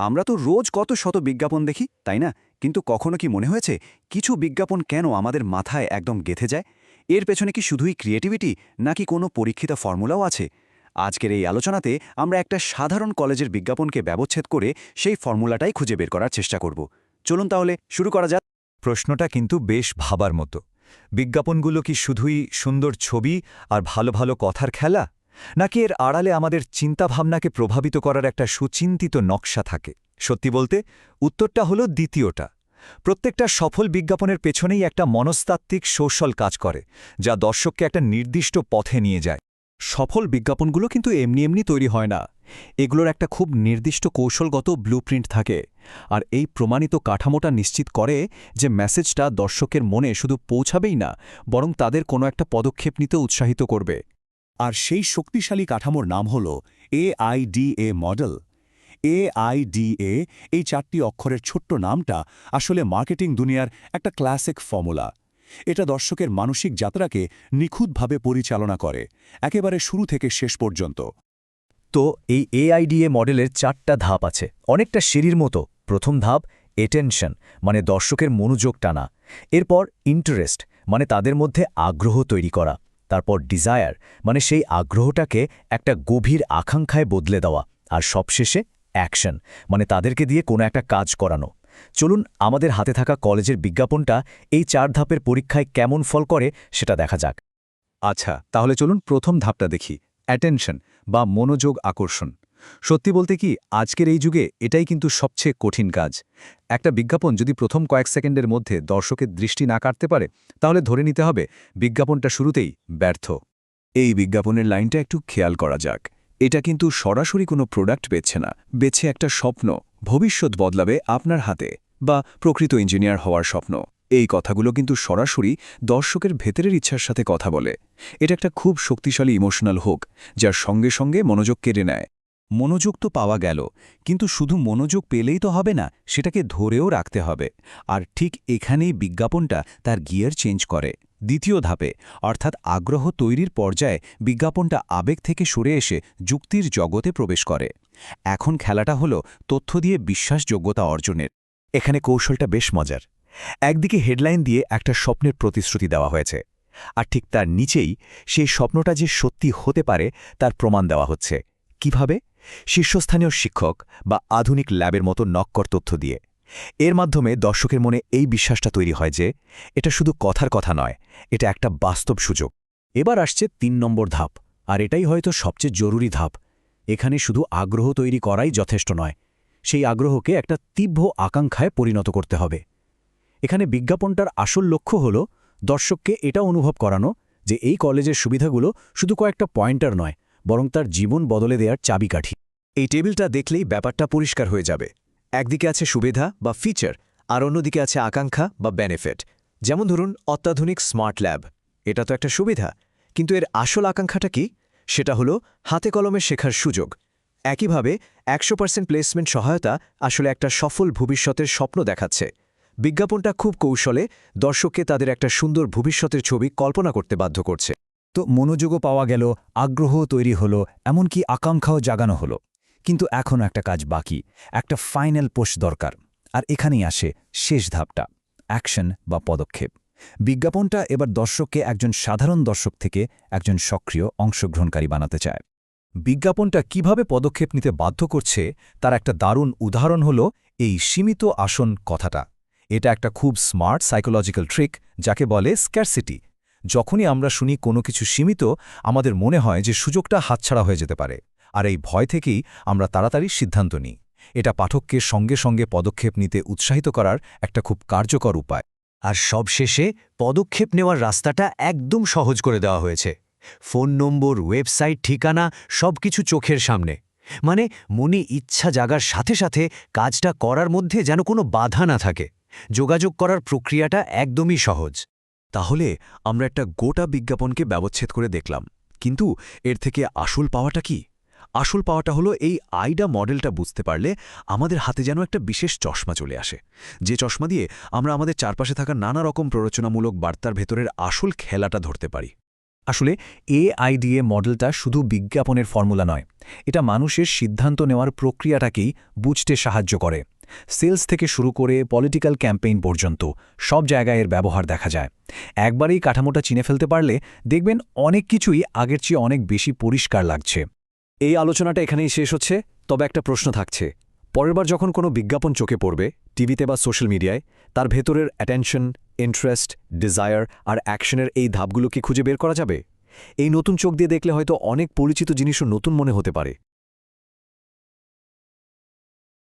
আমরা তো রোজ কত শত বিজ্ঞাপন দেখি, তাই না? কিন্তু কখনো কি মনে হয়েছে কিছু বিজ্ঞাপন কেন আমাদের মাথায় একদম গেথে যায়? এর পেছনে কি শুধুই ক্রিয়েটিভিটি নাকি কোনো পরীক্ষিত ফর্মুলাও আছে? আজকের এই আলোচনাতে আমরা একটা সাধারণ কলেজের বিজ্ঞাপনকে ব্যবচ্ছেদ করে সেই ফর্মুলাটাই খুঁজে বের করার চেষ্টা করব। চলুন তাহলে শুরু করা যাক। প্রশ্নটা কিন্তু বেশ ভাবার মতো। বিজ্ঞাপনগুলো কি শুধুই সুন্দর ছবি আর ভালো ভালো কথার খেলা? নাকি এর আড়ালে আমাদের চিন্তাভাবনাকে প্রভাবিত করার একটা সুচিন্তিত নকশা থাকে? সত্যি বলতে, উত্তরটা হলো দ্বিতীয়টা। প্রত্যেকটা সফল বিজ্ঞাপনের পেছনেই একটা মনস্তাত্ত্বিক সোশ্যাল কাজ করে, যা দর্শককে একটা নির্দিষ্ট পথে নিয়ে যায়। সফল বিজ্ঞাপনগুলো কিন্তু এমনি এমনি তৈরি হয় না। এগুলোর একটা খুব নির্দিষ্ট কৌশলগত ব্লুপ্রিন্ট থাকে। আর এই প্রমাণিত কাঠামোটা নিশ্চিত করে যে মেসেজটা দর্শকের মনে শুধু পৌঁছাবেই না, বরং তাদের কোনো একটা পদক্ষেপ নিতে উৎসাহিত করবে। আর সেই শক্তিশালী কাঠামোর নাম হল এআইডিএ মডেল। এআইডিএ, এই চারটি অক্ষরের ছোট্ট নামটা আসলে মার্কেটিং দুনিয়ার একটা ক্লাসিক ফর্মুলা। এটা দর্শকের মানসিক যাত্রাকে নিখুঁতভাবে পরিচালনা করে, একেবারে শুরু থেকে শেষ পর্যন্ত। তো এই এআইডিএ মডেলের চারটা ধাপ আছে, অনেকটা সিঁড়ির মতো। প্রথম ধাপ এটেনশন মানে দর্শকের মনোযোগ টানা। এরপর ইন্টারেস্ট মানে তাদের মধ্যে আগ্রহ তৈরি করা। তারপর ডিজায়ার মানে সেই আগ্রহটাকে একটা গভীর আকাঙ্ক্ষায় বদলে দেওয়া আর সবশেষে অ্যাকশন মানে তাদেরকে দিয়ে কোনো একটা কাজ করানো। চলুন আমাদের হাতে থাকা কলেজের বিজ্ঞাপনটা এই চার ধাপের পরীক্ষায় কেমন ফল করে সেটা দেখা যাক। আচ্ছা তাহলে চলুন প্রথম ধাপটা দেখি অ্যাটেনশন বা মনোযোগ আকর্ষণ। সত্যি বলতে কি, আজকের এই যুগে এটাই কিন্তু সবচেয়ে কঠিন কাজ। একটা বিজ্ঞাপন যদি প্রথম কয়েক সেকেন্ডের মধ্যে দর্শকের দৃষ্টি না কাটতে পারে, তাহলে ধরে নিতে হবে বিজ্ঞাপনটা শুরুতেই ব্যর্থ। এই বিজ্ঞাপনের লাইনটা একটু খেয়াল করা যাক। এটা কিন্তু সরাসরি কোনো প্রোডাক্ট বেচছে না বেছে একটা স্বপ্ন, ভবিষ্যৎ বদলাবে আপনার হাতে বা প্রকৃত ইঞ্জিনিয়ার হওয়ার স্বপ্ন। এই কথাগুলো কিন্তু সরাসরি দর্শকের ভেতরের ইচ্ছার সাথে কথা বলে। এটা একটা খুব শক্তিশালী ইমোশনাল হোক, যার সঙ্গে সঙ্গে মনোযোগ কেড়ে নেয়। মনোযোগ তো পাওয়া গেল, কিন্তু শুধু মনোযোগ পেলেই তো হবে না, সেটাকে ধরেও রাখতে হবে। আর ঠিক এখানেই বিজ্ঞাপনটা তার গিয়ার চেঞ্জ করে। দ্বিতীয় ধাপে, অর্থাৎ আগ্রহ তৈরির পর্যায়ে বিজ্ঞাপনটা আবেগ থেকে সরে এসে যুক্তির জগতে প্রবেশ করে। এখন খেলাটা হলো তথ্য দিয়ে বিশ্বাসযোগ্যতা অর্জনের। এখানে কৌশলটা বেশ মজার। একদিকে হেডলাইন দিয়ে একটা স্বপ্নের প্রতিশ্রুতি দেওয়া হয়েছে, আর ঠিক তার নিচেই সেই স্বপ্নটা যে সত্যি হতে পারে তার প্রমাণ দেওয়া হচ্ছে। কীভাবে? শীর্ষস্থানীয় শিক্ষক বা আধুনিক ল্যাবের মতো নক্কর তথ্য দিয়ে। এর মাধ্যমে দর্শকের মনে এই বিশ্বাসটা তৈরি হয় যে, এটা শুধু কথার কথা নয়, এটা একটা বাস্তব সুযোগ। এবার আসছে তিন নম্বর ধাপ, আর এটাই হয়তো সবচেয়ে জরুরি ধাপ। এখানে শুধু আগ্রহ তৈরি করাই যথেষ্ট নয়, সেই আগ্রহকে একটা তীব্র আকাঙ্ক্ষায় পরিণত করতে হবে। এখানে বিজ্ঞাপনটার আসল লক্ষ্য হল দর্শককে এটা অনুভব করানো যে এই কলেজের সুবিধাগুলো শুধু কয়েকটা পয়েন্টার নয় বরং তার জীবন বদলে দেওয়ার চাবিকাঠি। এই টেবিলটা দেখলেই ব্যাপারটা পরিষ্কার হয়ে যাবে। একদিকে আছে সুবিধা বা ফিচার আর অন্যদিকে আছে আকাঙ্ক্ষা বা বেনিফিট যেমন ধরুন, অত্যাধুনিক স্মার্ট ল্যাব এটা তো একটা সুবিধা। কিন্তু এর আসল আকাঙ্ক্ষাটা কি? সেটা হলো, হাতে কলমে শেখার সুযোগ। একইভাবে, একশো পার্সেন্ট প্লেসমেন্ট সহায়তা আসলে একটা সফল ভবিষ্যতের স্বপ্ন দেখাচ্ছে। বিজ্ঞাপনটা খুব কৌশলে দর্শককে তাদের একটা সুন্দর ভবিষ্যতের ছবি কল্পনা করতে বাধ্য করছে। তো মনোযোগও পাওয়া গেল, আগ্রহও তৈরি হলো, এমনকি আকাঙ্ক্ষাও জাগানো হলো। কিন্তু এখনও একটা কাজ বাকি, একটা ফাইনাল পোস্ট দরকার। আর এখানেই আসে শেষ ধাপটা, অ্যাকশন বা পদক্ষেপ। বিজ্ঞাপনটা এবার দর্শককে একজন সাধারণ দর্শক থেকে একজন সক্রিয় অংশগ্রহণকারী বানাতে চায়। বিজ্ঞাপনটা কীভাবে পদক্ষেপ নিতে বাধ্য করছে, তার একটা দারুণ উদাহরণ হল এই সীমিত আসন কথাটা। এটা একটা খুব স্মার্ট সাইকোলজিক্যাল ট্রিক, যাকে বলে স্ক্যারসিটি যখনই আমরা শুনি কোনো কিছু সীমিত, আমাদের মনে হয় যে সুযোগটা হাতছাড়া হয়ে যেতে পারে। আর এই ভয় থেকেই আমরা তাড়াতাড়ি সিদ্ধান্ত নিই। এটা পাঠককে সঙ্গে সঙ্গে পদক্ষেপ নিতে উৎসাহিত করার একটা খুব কার্যকর উপায়। আর সবশেষে পদক্ষেপ নেওয়ার রাস্তাটা একদম সহজ করে দেওয়া হয়েছে। ফোন নম্বর, ওয়েবসাইট, ঠিকানা সবকিছু চোখের সামনে। মানে মনে ইচ্ছা জাগার সাথে সাথে কাজটা করার মধ্যে যেন কোনো বাধা না থাকে। যোগাযোগ করার প্রক্রিয়াটা একদমই সহজ। তাহলে আমরা একটা গোটা বিজ্ঞাপনকে ব্যবচ্ছেদ করে দেখলাম। কিন্তু এর থেকে আসল পাওয়াটা কি? আসল পাওয়াটা হলো এই আইডা মডেলটা বুঝতে পারলে আমাদের হাতে যেন একটা বিশেষ চশমা চলে আসে। যে চশমা দিয়ে আমরা আমাদের চারপাশে থাকা নানা রকম প্ররোচনামূলক বার্তার ভেতরের আসল খেলাটা ধরতে পারি। আসলে এআইডিএ মডেলটা শুধু বিজ্ঞাপনের ফর্মুলা নয়, এটা মানুষের সিদ্ধান্ত নেওয়ার প্রক্রিয়াটাকেই বুঝতে সাহায্য করে। সেলস থেকে শুরু করে পলিটিক্যাল ক্যাম্পেইন পর্যন্ত সব জায়গায় এর ব্যবহার দেখা যায়। একবারেই কাঠামোটা চিনে ফেলতে পারলে দেখবেন অনেক কিছুই আগের চেয়ে অনেক বেশি পরিষ্কার লাগছে। এই আলোচনাটা এখানেই শেষ হচ্ছে, তবে একটা প্রশ্ন থাকছে। পরেরবার যখন কোনো বিজ্ঞাপন চোখে পড়বে, টিভিতে বা সোশ্যাল মিডিয়ায়, তার ভেতরের অ্যাটেনশন ইন্টারেস্ট ডিজায়ার আর অ্যাকশনের এই ধাপগুলো কি খুঁজে বের করা যাবে? এই নতুন চোখ দিয়ে দেখলে হয়তো অনেক পরিচিত জিনিসও নতুন মনে হতে পারে।